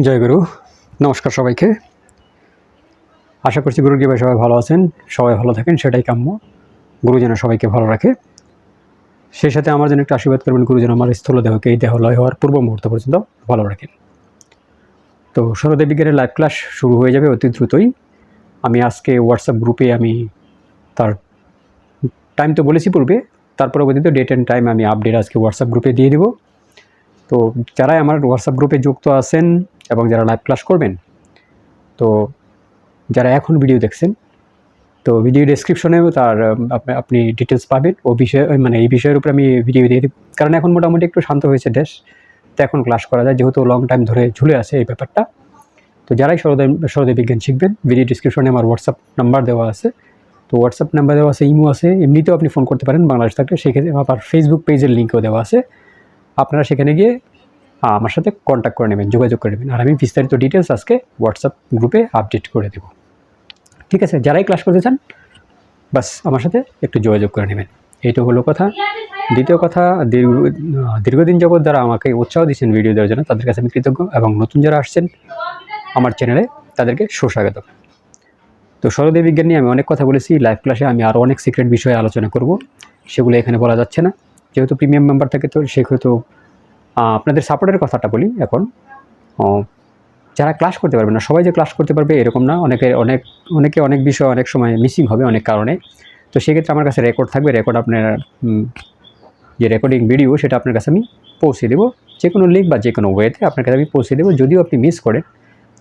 জয় গুরু। নমস্কার সবাইকে। আশা করছি গুরুর কৃপায় সবাই ভালো আছেন, সবাই ভালো থাকেন, সেটাই কাম্য। গুরু যেন সবাইকে ভালো রাখে। সেই সাথে আমার জন্য একটু আশীর্বাদ করবেন, গুরু যেন আমার স্থূল দেহকে এই দেহ লয় হওয়ার পূর্ব মুহূর্ত পর্যন্ত ভালো রাখেন। তো সরদেব বিজ্ঞানের লাইভ ক্লাস শুরু হয়ে যাবে অতি দ্রুতই। আমি আজকে হোয়াটসঅ্যাপ গ্রুপে আমি তার টাইম তো বলেছি পূর্বে, তার পরবর্তীতে ডেট অ্যান্ড টাইম আমি আপডেট আজকে হোয়াটসঅ্যাপ গ্রুপে দিয়ে দেবো। তো যারাই আমার হোয়াটসঅ্যাপ গ্রুপে যুক্ত আছেন এবং যারা লাইভ ক্লাস করবেন, তো যারা এখন ভিডিও দেখছেন, তো ভিডিও ডেসক্রিপশনেও তার আপনি- ডিটেলস পাবেন। ও বিষয়ে মানে এই বিষয়ের উপর আমি ভিডিও দিয়ে দিই কারণ এখন মোটামুটি একটু শান্ত হয়েছে দেশ, তো এখন ক্লাস করা যায়। যেহেতু লং টাইম ধরে ঝুলে আছে এই ব্যাপারটা, তো যারাই সরদে সরদে বিজ্ঞান শিখবেন ভিডিও ডিসক্রিপশনে আমার হোয়াটসঅ্যাপ নাম্বার দেওয়া আছে। তো হোয়াটসঅ্যাপ নাম্বার দেওয়া আছে, ইমো আছে, এমনিতেও আপনি ফোন করতে পারেন বাংলাদেশ থাকলে। সেক্ষেত্রে আবার ফেসবুক পেজের লিঙ্কও দেওয়া আছে। আপনারা সেখানে গিয়ে আমার সাথে কন্ট্যাক্ট করে নেবেন, যোগাযোগ করে নেবেন। আর আমি বিস্তারিত ডিটেলস আজকে হোয়াটসঅ্যাপ গ্রুপে আপডেট করে দেব। ঠিক আছে, যারাই ক্লাস করতে চান, বাস আমার সাথে একটু যোগাযোগ করে নেবেন। এইটা হলো কথা। দ্বিতীয় কথা, দীর্ঘ, দীর্ঘদিন যাবৎ যারা আমাকে উৎসাহ দিচ্ছেন ভিডিও দেওয়ার জন্য তাদের কাছে আমি কৃতজ্ঞ এবং নতুন যারা আসছেন, আমার চ্যানেলে তাদেরকে সুস্বাগত। তো সরদেব বিজ্ঞান নিয়ে আমি অনেক কথা বলেছি। লাইভ ক্লাসে আমি আরও অনেক সিক্রেট বিষয়ে আলোচনা করব। সেগুলো এখানে বলা যাচ্ছে না। যেহেতু প্রিমিয়াম মেম্বার থাকে তো, সেহেতু আপনাদের সাপোর্টের কথাটা বলি এখন। যারা ক্লাস করতে পারবে না, সবাই যে ক্লাস করতে পারবে এরকম না। অনেকে, অনেক অনেকে অনেক বিষয়, অনেক সময় মিসিং হবে অনেক কারণে। তো সেক্ষেত্রে আমার কাছে রেকর্ড থাকবে। রেকর্ড আপনার যে রেকর্ডিং ভিডিও সেটা আপনার কাছে আমি পৌঁছে দেবো। যে কোনো লিঙ্ক বা যে কোনো ওয়েতে আপনার কাছে আমি পৌঁছে দেবো। যদিও আপনি মিস করেন,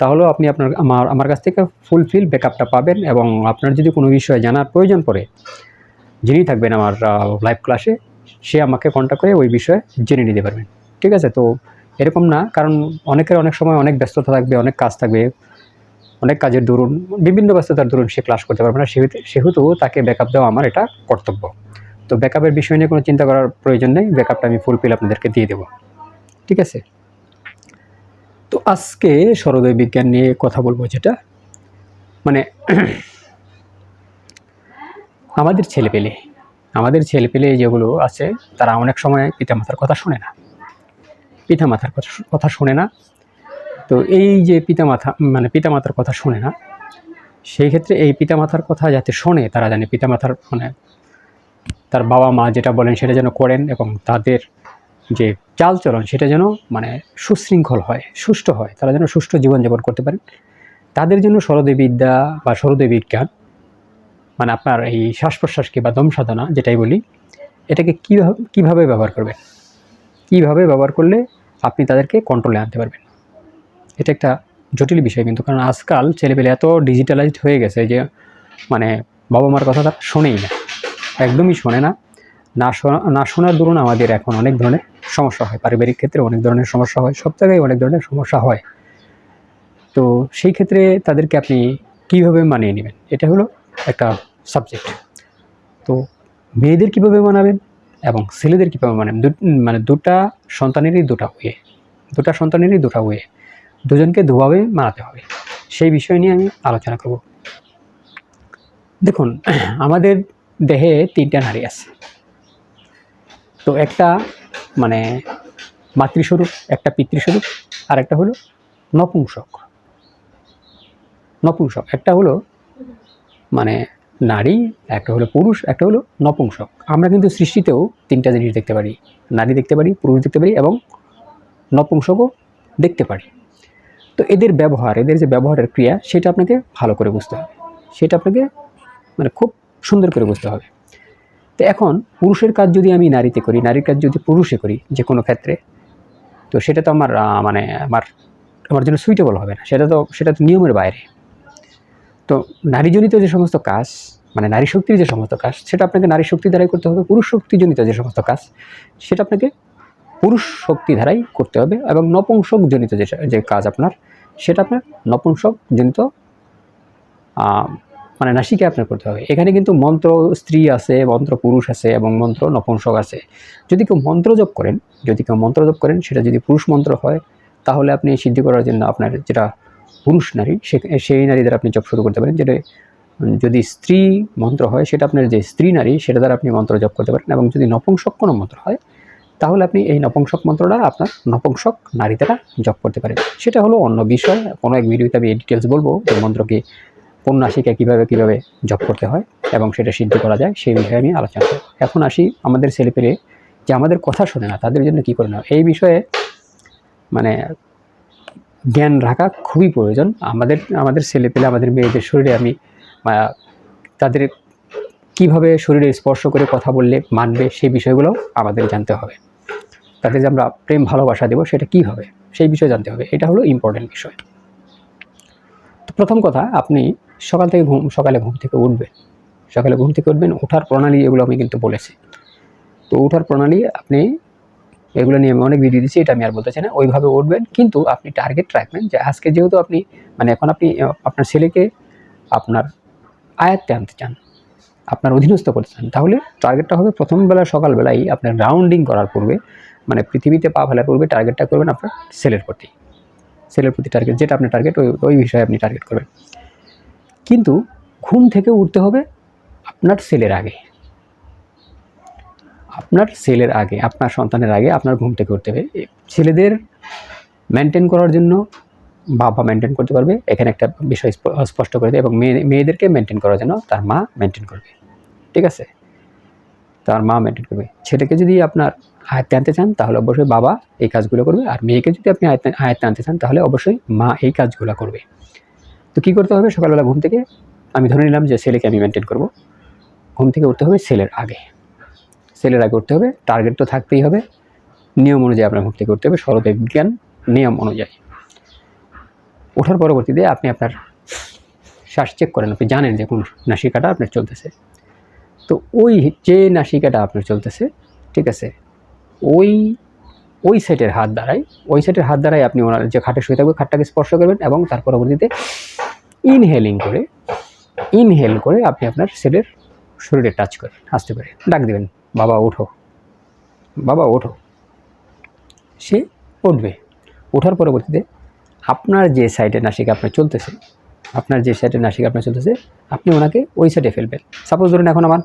তাহলেও আপনি আপনার, আমার আমার কাছ থেকে ফুলফিল ব্যাকআপটা পাবেন এবং আপনার যদি কোনো বিষয়ে জানার প্রয়োজন পড়ে, যিনি থাকবেন আমার লাইভ ক্লাসে সে আমাকে কন্ট্যাক্ট করে ওই বিষয়ে জেনে নিতে পারবেন। ঠিক আছে? তো এরকম না, কারণ অনেকের অনেক সময় অনেক ব্যস্ততা থাকবে, অনেক কাজ থাকবে, অনেক কাজের দরুন, বিভিন্ন ব্যস্ততার দরুন সে ক্লাস করতে পারবে না। সেহেতু তাকে ব্যাকআপ দেওয়া আমার এটা কর্তব্য। তো ব্যাকআপের বিষয় নিয়ে কোনো চিন্তা করার প্রয়োজন নেই ব্যাকআপটা আমি ফুলফিল আপনাদেরকে দিয়ে দেবো। ঠিক আছে? তো আজকে সরোদয় বিজ্ঞান নিয়ে কথা বলব যেটা মানে আমাদের ছেলেপেলে আমাদের ছেলেপেলে যেগুলো আছে, তারা অনেক সময় পিতামাতার কথা শোনে না। পিতামাতার কথা কথা শোনে না। তো এই যে পিতামাতা মানে পিতামাতার কথা শোনে না, সেই ক্ষেত্রে এই পিতামাতার কথা যাতে শোনে, তারা জানে পিতামাতার মানে তার বাবা মা যেটা বলেন সেটা যেন করেন এবং তাদের যে চালচলন সেটা যেন মানে সুশৃঙ্খল হয়, সুষ্ঠু হয়, তারা যেন সুষ্ঠু জীবনযাপন করতে পারেন। তাদের জন্য সরদে বিদ্যা বা সরদে বিজ্ঞান মানে আপনার এই শ্বাস প্রশ্বাসকে বা দম সাধনা যেটাই বলি, এটাকে কীভাবে কীভাবে ব্যবহার করবেন? কীভাবে ব্যবহার করলে আপনি তাদেরকে কন্ট্রোলে আনতে পারবেন। এটা একটা জটিল বিষয় কিন্তু, কারণ আজকাল ছেলেপেলে এত ডিজিটালাইজড হয়ে গেছে যে মানে বাবা মার কথা তারা শোনেই না। একদমই শোনে না। না শোনা, না শোনার দরুন আমাদের এখন অনেক ধরনের সমস্যা হয়। পারিবারিক ক্ষেত্রে অনেক ধরনের সমস্যা হয়। সব জায়গায় অনেক ধরনের সমস্যা হয়। তো সেই ক্ষেত্রে তাদেরকে আপনি কীভাবে মানিয়ে নেবেন? এটা হলো একটা সাবজেক্ট তো মেয়েদের কীভাবে মানাবেন? এবং ছেলেদের কীভাবে মানাবেন দু- মানে দুটা সন্তানেরই দুটা ওয়ে দুটা সন্তানেরই দুটা ওয়ে দুজনকে দুভাবে মানাতে হবে। সেই বিষয় নিয়ে আমি আলোচনা করব। দেখুন, আমাদের দেহে তিনটা নারী আছে। তো একটা মানে মাতৃস্বরূপ, একটা পিতৃস্বরূপ আর একটা হলো নপুংসক। নপুংসক, একটা হলো মানে নারী, একটা হলো পুরুষ, একটা হলো নপুংসক। আমরা কিন্তু সৃষ্টিতেও তিনটা জিনিস দেখতে পারি। নারী দেখতে পারি, পুরুষ দেখতে পারি এবং নপুংসকও দেখতে পারি। তো এদের ব্যবহার, এদের যে ব্যবহারের ক্রিয়া, সেটা আপনাকে ভালো করে বুঝতে হবে। সেটা আপনাকে মানে খুব সুন্দর করে বুঝতে হবে। তো এখন পুরুষের কাজ যদি আমি নারীতে করি, নারীর কাজ যদি পুরুষে করি যে কোনো ক্ষেত্রে, তো সেটা তো আমার মানে আমার আমার জন্য সুইটেবল হবে না। সেটা তো সেটা তো নিয়মের বাইরে। তো নারীজনিত যে সমস্ত কাজ মানে নারী শক্তির যে সমস্ত কাজ, সেটা আপনাকে নারী শক্তি দ্বারাই করতে হবে, পুরুষ শক্তিজনিত যে সমস্ত কাজ, সেটা আপনাকে পুরুষ শক্তি দ্বারাই করতে হবে এবং নপুংসক জনিত যে যে কাজ আপনার, সেটা আপনার নপুংসক জনিত মানে নাসিকে আপনার করতে হবে। এখানে কিন্তু মন্ত্র স্ত্রী আছে, মন্ত্র পুরুষ আছে এবং মন্ত্র নপুংসক আছে। যদি কেউ মন্ত্র জপ করেন, যদি কেউ মন্ত্র জপ করেন, সেটা যদি পুরুষ মন্ত্র হয়, তাহলে আপনি সিদ্ধি করার জন্য আপনার যেটা পুরুষ নারী সেই নারী দ্বারা আপনি জপ শুরু করতে পারেন, যেটা যদি স্ত্রী মন্ত্র হয়, সেটা আপনার যে স্ত্রী নারী, সেটা দ্বারা আপনি মন্ত্র জপ করতে পারেন। এবং যদি নপুংসক কোনো মন্ত্র হয়, তাহলে আপনি এই নপুংসক মন্ত্রটা আপনার নপুংসক নারী দ্বারা জপ করতে পারেন। সেটা হলো অন্য বিষয়। কোনো এক ভিডিওতে আমি এই ডিটেলস বলব যে মন্ত্রকে কোন রাশিকে কীভাবে কীভাবে জপ করতে হয় এবং সেটা সিদ্ধি করা যায়, সেই বিষয়ে আমি আলোচনা করব। এখন আসি আমাদের ছেলেপেলে যে আমাদের কথা শোনে না, তাদের জন্য কী করে নেওয়া? এই বিষয়ে মানে জ্ঞান রাখা খুবই প্রয়োজন। আমাদের আমাদের ছেলেপেলে, আমাদের মেয়েদের শরীরে আমি তাদের কীভাবে শরীরে স্পর্শ করে কথা বললে মানবে সেই বিষয়গুলো আমাদের জানতে হবে। তাদের যে আমরা প্রেম ভালোবাসা দেবো সেটা কী হবে, সেই বিষয়ে জানতে হবে। এটা হলো ইম্পর্টেন্ট বিষয়। তো প্রথম কথা, আপনি সকাল থেকে ঘুম, সকালে ঘুম থেকে উঠবেন। সকালে ঘুম থেকে উঠবেন, ওঠার প্রণালী এগুলো আমি কিন্তু বলেছি। তো ওঠার প্রণালী আপনি এগুলো নিয়ে আমি অনেক ভিডিও দিচ্ছি এটা আমি আর বলতে চাই না। ওইভাবে উঠবেন, কিন্তু আপনি টার্গেট রাখবেন যে আজকে যেহেতু আপনি মানে এখন আপনি, আপনার ছেলেকে আপনার আয়াত্তে আনতে চান। আপনার অধীনস্থ করতে চান। তাহলে টার্গেটটা হবে প্রথম বেলা, সকালবেলায় আপনার রাউন্ডিং করার পূর্বে মানে পৃথিবীতে পা ফেলার পূর্বে টার্গেটটা করবেন আপনার সেলের প্রতি। সেলের প্রতি টার্গেট যেটা আপনার টার্গেট ওই ওই বিষয়ে আপনি টার্গেট করবেন। কিন্তু ঘুম থেকে উঠতে হবে আপনার সেলের আগে। আপনার সেলের আগে, আপনার সন্তানের আগে আপনার ঘুম থেকে উঠতে হবে। ছেলেদের মেনটেন করার জন্য বাবা মেনটেন করতে পারবে। এখানে একটা বিষয় স্পষ্ট করে দেয় এবং মেয়ে, মেয়েদেরকে মেনটেন করার জন্য তার মা মেনটেন করবে। ঠিক আছে? তার মা মেনটেন করবে। ছেলেকে যদি আপনার আয়ত্তে আনতে চান, তাহলে অবশ্যই বাবা এই কাজগুলো করবে। আর মেয়েকে যদি আপনি আয়ত্তে আয়ত্তে আনতে চান, তাহলে অবশ্যই মা এই কাজগুলো করবে। তো কী করতে হবে? সকালবেলা ঘুম থেকে আমি ধরে নিলাম যে ছেলেকে আমি মেনটেন করব। ঘুম থেকে উঠতে হবে ছেলের আগে। ছেলের আগে উঠতে হবে। টার্গেট তো থাকতেই হবে। নিয়ম অনুযায়ী আপনার ঘুম থেকে উঠতে হবে। সরদেব বিজ্ঞান নিয়ম অনুযায়ী। ওঠার পরবর্তীতে আপনি আপনার শ্বাস চেক করেন, আপনি জানেন যে কোন নাসিকাটা আপনার চলতেছে। তো ওই যে নাসিকাটা আপনার চলতেছে, ঠিক আছে, ওই ওই সেটের হাত দ্বারাই, ওই সেটের হাত দ্বারাই আপনি ওনার যে খাটে শুয়ে থাকবে, খাটটাকে স্পর্শ করবেন এবং তার পরবর্তীতে ইনহেলিং করে ইনহেল করে আপনি আপনার সেটের শরীরে টাচ করেন, আসতে পারে। ডাক দেবেন, বাবা, ওঠো। বাবা, ওঠো। সে উঠবে। ওঠার পরবর্তীতে আপনার যে সাইডে নাসিকা আপনার চলতেছে, আপনার যে সাইডে নাসিকা আপনার চলতেছে, আপনি ওনাকে ওই সাইডে ফেলবেন। সাপোজ ধরুন এখন আমার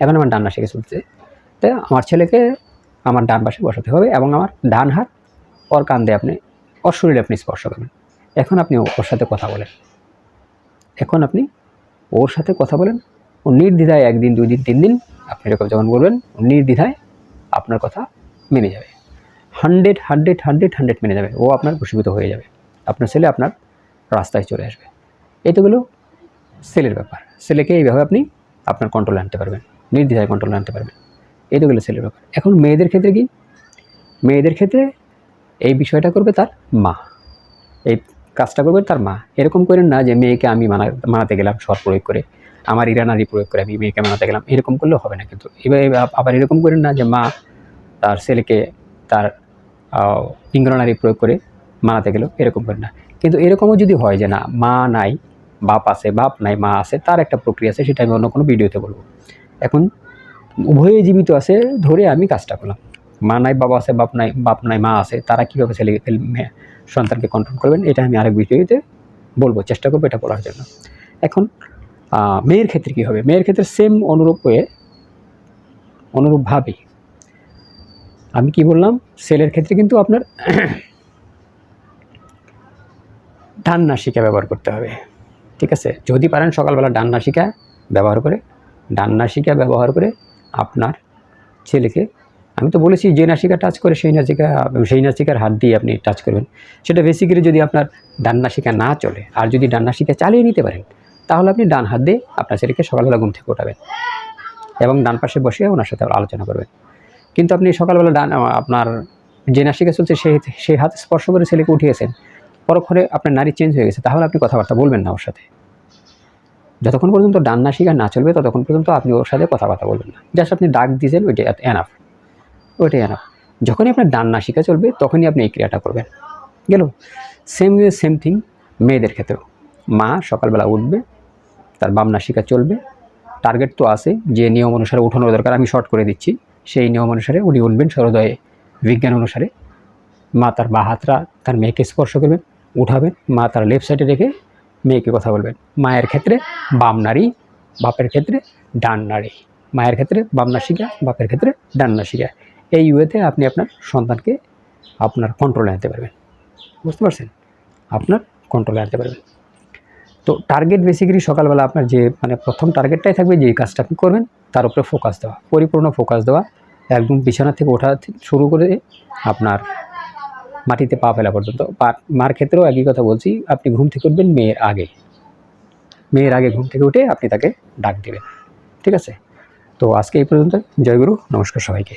এখন আমার ডান নাসিকা চলতেছে তাই আমার ছেলেকে আমার ডান পাশে বসাতে হবে এবং আমার ডান হাত ওর কান্দে আপনি, ওর শরীরে আপনি স্পর্শ করবেন। এখন আপনি ওর সাথে কথা বলেন। এখন আপনি ওর সাথে কথা বলেন, ও নির্দ্বিধায় একদিন, দুই দিন, তিন দিন আপনি এরকম যখন বলবেন, নির্দ্বিধায় আপনার কথা মেনে যাবে। হান্ড্রেড হান্ড্রেড হান্ড্রেড হান্ড্রেড মেনে যাবে। ও আপনার বশীভূত হয়ে যাবে। আপনার ছেলে আপনার রাস্তায় চলে আসবে। এই তো গেলো ছেলের ব্যাপার। সেলেকে এইভাবে আপনি আপনার কন্ট্রোলে আনতে পারবেন। নির্দ্বিধায় কন্ট্রোলে আনতে পারবেন। এই তো গেলো ছেলের ব্যাপার। এখন মেয়েদের ক্ষেত্রে কি? মেয়েদের ক্ষেত্রে এই বিষয়টা করবে তার মা। এই কাজটা করবে তার মা। এরকম করেন না যে মেয়েকে আমি মানা, মানাতে গেলাম স্বর প্রয়োগ করে। আমার ইরানারি প্রয়োগ করে আমি মেয়েকে মানাতে গেলাম। এরকম করলেও হবে না কিন্তু। এবার আবার এরকম করেন না যে মা তার ছেলেকে তার ইংরানারি প্রয়োগ করে মানাতে গেল, এরকম করে না। কিন্তু এরকমও যদি হয় যে না, মা নাই, বাপ আছে, বাপ নাই, মা আছে, তার একটা প্রক্রিয়া আছে, সেটা আমি অন্য কোনো ভিডিওতে বলব। এখন উভয়ে জীবিত আছে ধরে আমি কাজটা করলাম। মা নাই বাবা আছে, বাপ নাই বাপ নাই, মা আছে, তারা কীভাবে ছেলে সন্তানকে কন্ট্রোল করবেন, এটা আমি আরেক ভিডিওতে বলব, চেষ্টা করব এটা বলার জন্য। এখন মেয়ের ক্ষেত্রে কী হবে? মেয়ের ক্ষেত্রে সেম অনুরূপ হয়ে, অনুরূপভাবে আমি কি বললাম? সেলের ক্ষেত্রে কিন্তু আপনার ডান নাসিকা ব্যবহার করতে হবে। ঠিক আছে? যদি পারেন সকালবেলা ডান নাসিকা ব্যবহার করে ডান নাসিকা ব্যবহার করে আপনার ছেলেকে, আমি তো বলেছি যে নাসিকা টাচ করে সেই নাসিকা, সেই নাসিকার হাত দিয়ে আপনি টাচ করবেন। সেটা বেসিক্যালি যদি আপনার ডান নাসিকা না চলে, আর যদি ডান নাসিকা চালিয়ে নিতে পারেন, তাহলে আপনি ডান হাত দিয়ে আপনার ছেলেকে সকালবেলা ঘুম থেকে ওঠাবেন এবং ডান পাশে বসে ওনার সাথে আলোচনা করবেন। কিন্তু আপনি সকালবেলা ডান আপনার যে নাসিকা চলছে সেই সেই হাত স্পর্শ করে ছেলেকে উঠিয়েছেন। পরক্ষণে আপনার নারী চেঞ্জ হয়ে গেছে। তাহলে আপনি কথাবার্তা বলবেন না ওর সাথে। যতক্ষণ পর্যন্ত ডান নাসিকা না চলবে, ততক্ষণ পর্যন্ত আপনি ওর সাথে কথাবার্তা বলবেন না। জাস্ট আপনি ডাক দিয়েছেন ওইটাই এনাফ ওইটাই এনাফ যখনই আপনার ডান নাসিকা চলবে, তখনই আপনি এই ক্রিয়াটা করবেন। গেল। সেম ওয়ে সেম থিং মেয়েদের ক্ষেত্রেও। মা সকালবেলা উঠবে, তার বাম নাসিকা চলবে। টার্গেট তো আছে যে নিয়ম অনুসারে উঠানোর দরকার, আমি শর্ট করে দিচ্ছি। সেই নিয়ম অনুসারে উনি উঠবেন সরোদয়ে বিজ্ঞান অনুসারে মা তার বা হাতরা তার মেয়েকে স্পর্শ করবেন, উঠাবেন, মা তার লেফট সাইডে রেখে মেয়েকে কথা বলবেন। মায়ের ক্ষেত্রে বাম নারী, বাপের ক্ষেত্রে ডান নারী। মায়ের ক্ষেত্রে বাম নাসিকা, বাপের ক্ষেত্রে ডান এই ওয়েতে আপনি আপনার সন্তানকে আপনার কন্ট্রোলে আনতে পারবেন। বুঝতে পারছেন? আপনার কন্ট্রোলে আনতে পারবেন। তো টার্গেট বেসিক্যালি সকালবেলা আপনার যে মানে প্রথম টার্গেটটাই থাকবে যে কাজটা আপনি করবেন, তার উপরে ফোকাস দেওয়া, পরিপূর্ণ ফোকাস দেওয়া, একদম বিছানা থেকে ওঠা শুরু করে আপনার মাটিতে পা ফেলা পর্যন্ত। মার ক্ষেত্রেও একই কথা বলছি, আপনি ঘুম থেকে উঠবেন মেয়ের আগে। মেয়ের আগে ঘুম থেকে উঠে আপনি তাকে ডাক দেবেন। ঠিক আছে? তো আজকে এই পর্যন্ত জয়গুরু নমস্কার সবাইকে।